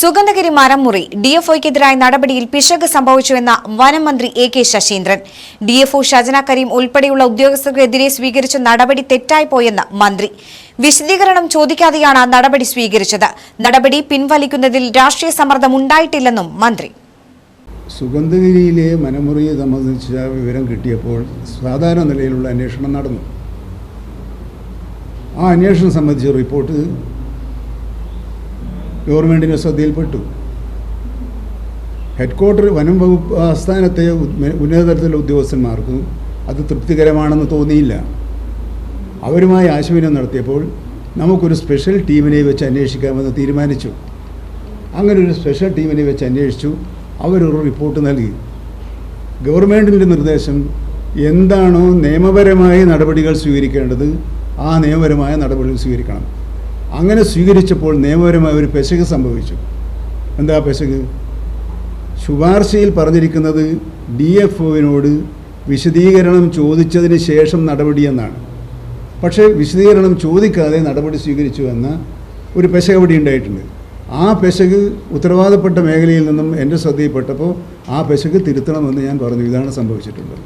സുഗന്ധഗിരി മരംമുറി ഡിഎഫ്ഒയ്ക്കെതിരായ നടപടിയിൽ പിശക് സംഭവിച്ചുവെന്ന വനം മന്ത്രി A K Saseendran. DFO Shajana Karim ഉൾപ്പെടെയുള്ള ഉദ്യോഗസ്ഥർക്കെതിരെ സ്വീകരിച്ച നടപടി തെറ്റായിപ്പോയെന്ന് മന്ത്രി. വിശദീകരണം ചോദിക്കാതെയാണ് നടപടി സ്വീകരിച്ചത്. നടപടി പിൻവലിക്കുന്നതിൽ രാഷ്ട്രീയ സമ്മർദ്ദം ഉണ്ടായിട്ടില്ലെന്നും മന്ത്രി. സുഗന്ധഗിരിയിലെ മനമുറിയെ സംബന്ധിച്ച വിവരം കിട്ടിയപ്പോൾ സാധാരണ നിലയിലുള്ള അന്വേഷണം നടന്നു. ആ അന്വേഷണം സംബന്ധിച്ച റിപ്പോർട്ട് ഗവൺമെന്റിന്റെ ശ്രദ്ധയിൽപ്പെട്ടു. ഹെഡ് ക്വാർട്ടർ വനം വകുപ്പ് ആസ്ഥാനത്തെ ഉന്നതതലത്തിലുള്ള ഉദ്യോഗസ്ഥന്മാർക്ക് അത് തൃപ്തികരമാണെന്ന് തോന്നിയില്ല. അവരുമായി ആശയവിനിമയം നടത്തിയപ്പോൾ നമുക്കൊരു സ്പെഷ്യൽ ടീമിനെ വെച്ച് അന്വേഷിക്കാമെന്ന് തീരുമാനിച്ചു. അങ്ങനെ ഒരു സ്പെഷ്യൽ ടീമിനെ വെച്ച് അന്വേഷിച്ചു അവരൊരു റിപ്പോർട്ട് നൽകി. ഗവൺമെന്റിന്റെ നിർദ്ദേശം എന്താണോ നിയമപരമായ നടപടികൾ സ്വീകരിക്കേണ്ടത് ആ നിയമപരമായ നടപടികൾ സ്വീകരിക്കണം. അങ്ങനെ സ്വീകരിച്ചപ്പോൾ നിയമപരമായ ഒരു പെശക് സംഭവിച്ചു. എന്താ പെശക്? ശുപാർശയിൽ പറഞ്ഞിരിക്കുന്നത് ഡി എഫ് ഒവിനോട് വിശദീകരണം ചോദിച്ചതിന് ശേഷം നടപടി എന്നാണ്. പക്ഷേ വിശദീകരണം ചോദിക്കാതെ നടപടി സ്വീകരിച്ചു എന്ന ഒരു പെശക് അവിടെ ഉണ്ടായിട്ടുണ്ട്. ആ പെശക് ഉത്തരവാദപ്പെട്ട മേഖലയിൽ നിന്നും എന്റെ ശ്രദ്ധയിൽപ്പെട്ടപ്പോൾ ആ പെശക് തിരുത്തണമെന്ന് ഞാൻ പറഞ്ഞു. ഇതാണ് സംഭവിച്ചിട്ടുള്ളത്.